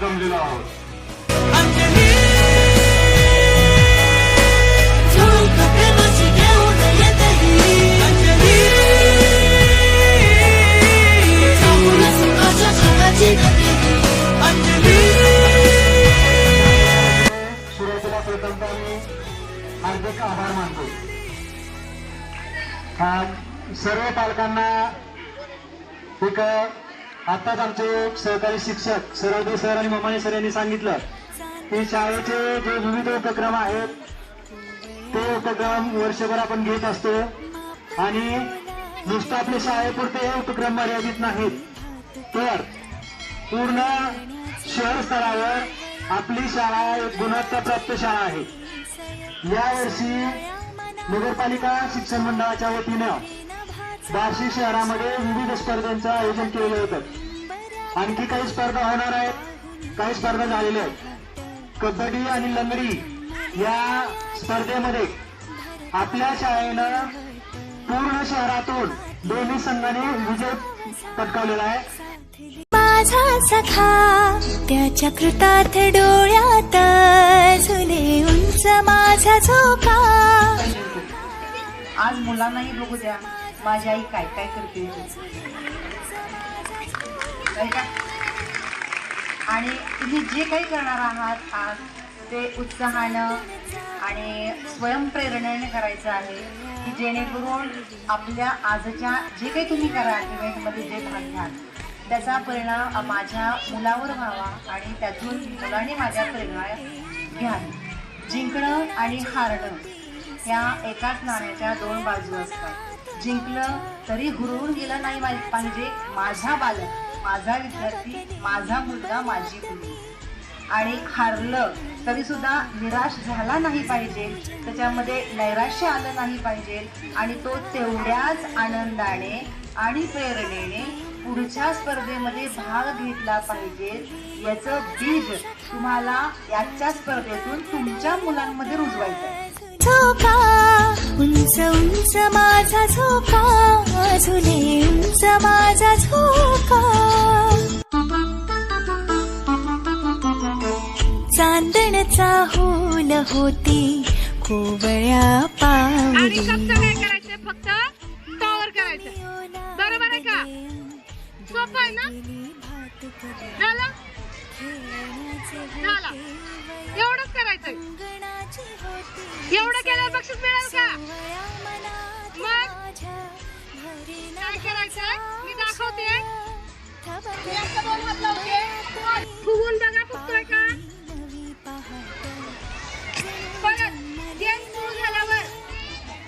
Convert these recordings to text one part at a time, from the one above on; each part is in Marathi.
प्रथमतः आहोत हार्दिक आभार मानतो. हा, सर्व पालकांना एक आताच आमचे सहकारी शिक्षक सरवदे सर आणि ममाने सर यांनी सांगितलं की शाळेचे जे विविध उपक्रम आहेत ते उपक्रम वर्षभर आपण घेत असतो. आणि नुसतं आपल्या शाळेपुरते हे उपक्रम मर्यादित नाहीत. तर पूर्ण शहर स्तरावर आपली शाळा एक गुणवत्ताप्राप्त शाळा आहे. यावर्षी नगरपालिका शिक्षण मंडळाच्या वतीनं बार्शी शहरामध्ये विविध स्पर्धांचं आयोजन केलेलं होतं. आणखी काही स्पर्धा होणार आहेत. काही स्पर्धा झालेल्या आहेत. कबड्डी आणि लंगडी या स्पर्धेमध्ये आपल्या शाळेनं पूर्ण शहरातून दोन्ही संघाने विजय पटकावलेला आहे. माझा सखा त्याच्या कृतार्थ डोळ्यात झुले उंच माझा झोका. आज मुलांनाही बघू द्या. माझी आई काय काय करते का? आणि तुम्ही जे काही करणार आहात आज ते उत्साहानं आणि स्वयंप्रेरणेने करायचं आहे की जेणेकरून आपल्या आजच्या जे काही तुम्ही करा इव्हेंटमध्ये जे भाग घ्याल त्याचा परिणाम माझ्या मुलावर व्हावा आणि त्यातून मुलाने माझ्या प्रेरणा घ्यावी जिंकणं आणि हारणं ह्या एकाच नाण्याच्या दोन बाजू असतात. जिंकलं तरी हुरळून गेलं नाही मा- पाहिजे माझा बालक माझा विद्यार्थी माझा मुलगा माझी मुलगी. आणि हारलं तरी सुद्धा निराश झाला नाही पाहिजे. त्याच्यामध्ये नैराश्य आलं नाही पाहिजे. आणि तो तेवढ्याच आनंदाने आणि प्रेरणेने पुढच्या स्पर्धेमध्ये भाग घेतला पाहिजे. याचं बीज तुम्हाला याच्या स्पर्धेतून तुमच्या मुलांमध्ये रुजवायचं आहे झोका. उंच उंच माझा झोका. झुले उंच माझा झोका. चांदण चाहूल होती कोवळ्या पावली. फक्त करायचं बरोबर आहे का? सोपं आहे ना? झालं? झालं. एवढंच करायचंय. एवढं केल्यावर बक्षीस मिळेल का? मग? काय करायचं? मी दाखवते. फुगून बघा फुगतोय का? परत गेम सुरू झाल्यावर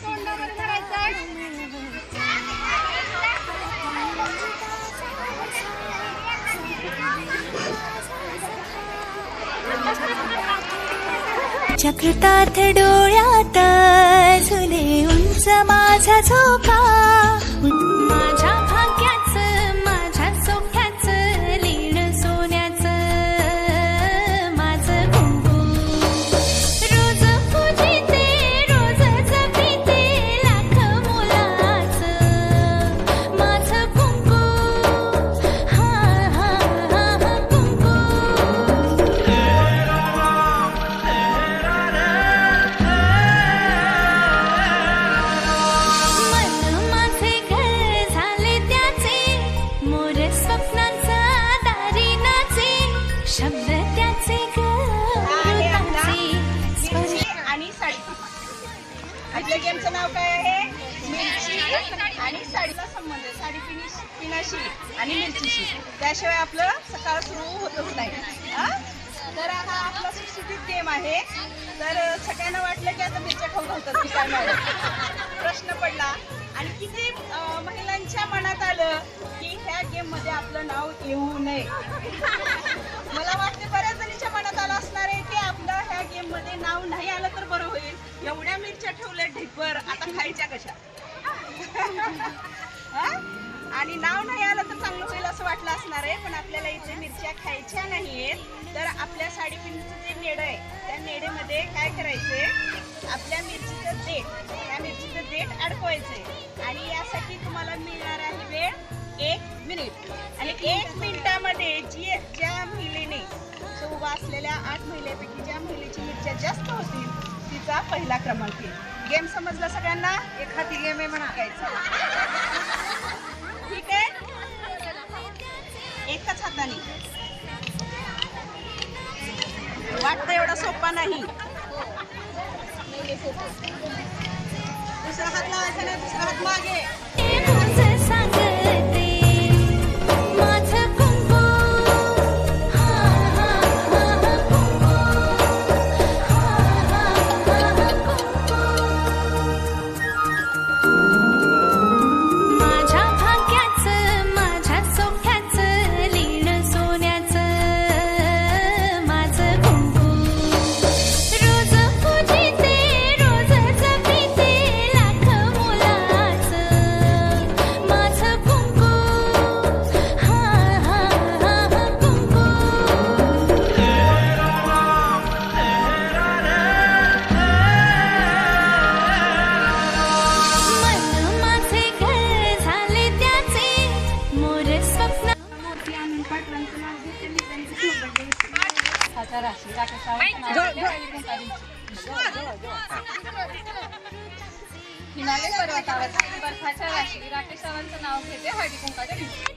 तोंडावर धरायचंय. चक्रतार्थ डोळ्यात झुले उंच माझा झोका. साडी आपल्या गेमचं नाव काय आहे? मिरची आणि साडीचा संबंध आहे. साडी पिनिश पिनाशी आणि मिरचीशी. त्याशिवाय आपलं सकाळ सुरू होतच नाही. हा? तर आता आपला सुटसुटीत गेम आहे. तर सगळ्यांना वाटलं की आता मिरच्या खाऊ घालतात की प्रश्न पडला. आणि किती महिलांच्या मनात आलं की ह्या गेममध्ये आपलं नाव येऊ नये. मला मध्ये नाव नाही आलं तर बरं होईल. एवढ्या मिरच्या ठेवल्या ढिपर आता खायच्या कशा? आणि नाव नाही आलं तर चांगलं होईल असं वाटलं असणार आहे पण आपल्याला इथे मिरच्या खायच्या नाहीयेत. तर आपल्या साडीपिंडीचं जे नेडं आहे त्या नेडेमध्ये काय करायचंय? आपल्या मिरचीचं देठ त्या मिरचीचं देठ अडकवायचंय. आणि यासाठी तुम्हाला मिळणार आहे वेळ एक मिनिट. आणि एक मिनिटामध्ये जी ज्या महिलेने जो असलेल्या आठ महिलेपैकी ज्या महिलेची मिरच्या जास्त होतील तिचा पहिला क्रमांक येईल. गेम समजला सगळ्यांना? एक हाती गेम आहे म्हणा. ठीक आहे? एकच हाताने. वाटतं एवढा सोपा नाही. दुसरा हात लावायचा नाही दुसरा हात मागे. घेते हळदी कुंकाच्या दिवशी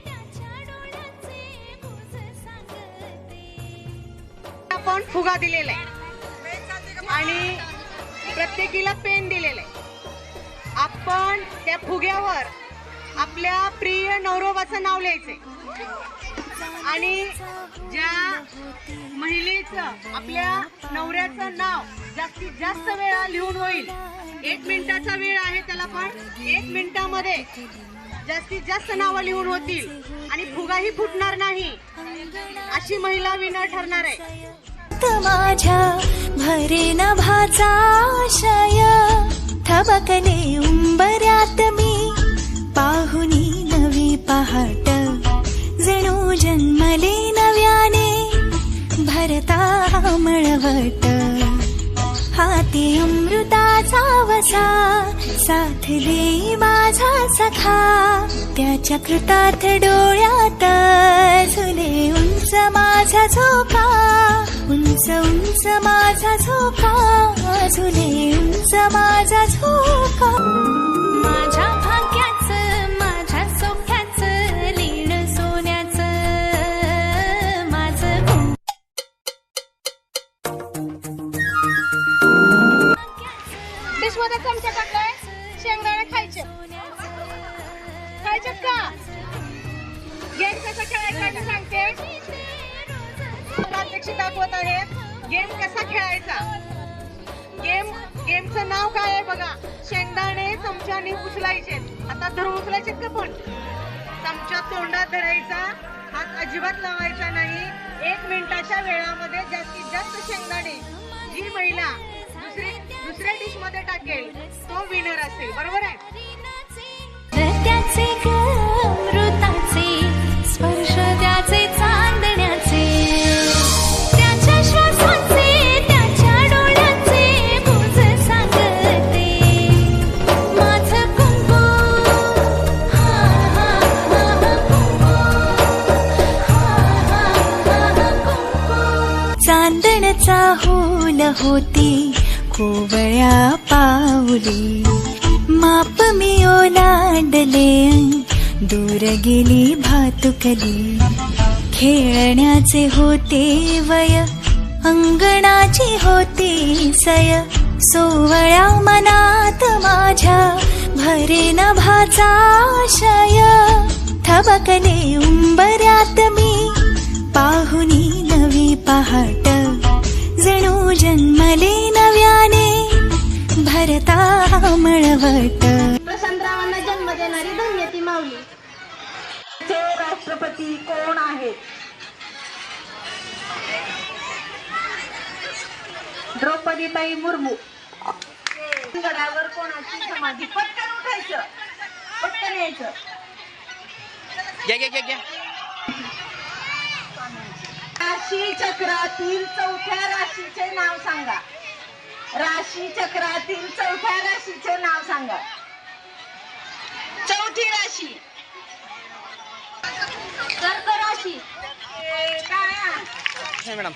आपण फुगा दिलेला. आहे आणि प्रत्येकीला पेन दिलेला. आहे आपण त्या फुग्यावर आपल्या प्रिय नवरोबाचं नाव लिहायचंय. आणि ज्या महिलेचं आपल्या नवऱ्याचं नाव जास्तीत जास्त वेळा लिहून होईल. एक मिनिटाचा वेळ आहे त्याला पण. एक मिनिटामध्ये जास्तीत जास्त नावं लिहून होतील आणि फुगाही फुटणार नाही अशी महिला विनर ठरणार आहे. माझ्या भरे नभाचा आशय थबकले उंबऱ्यात मी. पाहुनी नवी पहाट जणू जन्मले नव्याने. भरता मळवट हाती अमृत सावसा साथ माझा सखा. त्याच्या कृतात डोळ्यात झुले उंच माझा झोका. उंच उंच माझा झोका. झुले उंच माझा झोका. प्रात्यक्षी दाखवत आहे? गेम कसा खेळायचा? गेम गेमचं नाव काय आहे बघा? शेंगदाणे चमच्याने उचलायचे. आता धरून उचलायचे का पण? चमचा तोंडात धरायचा. हात अजिबात लावायचा नाही. एक मिनिटाच्या वेळामध्ये जास्तीत जास्त शेंगदाणे जी महिला दुसरी दुसऱ्या डिशमध्ये टाकेल तो विनर असेल. बरोबर आहे? कुंकू चांदणचा होल होती कोवळ्या पाऊली. माप मी ओलांडले दूर गेली भातुकली. खेळण्याचे होते वय अंगणाची होती सय. सोवळ्या मनात माझ्या भरे नभाचा आशय. थबकले उंबऱ्यात मी पाहुनी नवी पहाट. जन्मले नव्याने भरता मळवट. प्रशांतरावांना जन्म देणारी धन्य ती माऊली. ते राष्ट्रपती कोण आहेत द्रौपदीताई मुर्मू. गडावर कोणाची समाधी? पटकन उठायचं. पटकन यायचं. घ्या घ्या घ्या. राशी चक्रातील चौथ्या राशीचे नाव सांगा. राशी चक्रातील चौथ्या राशीचे नाव सांगा. चौथी राशी. कर्क राशी. काय मॅडम.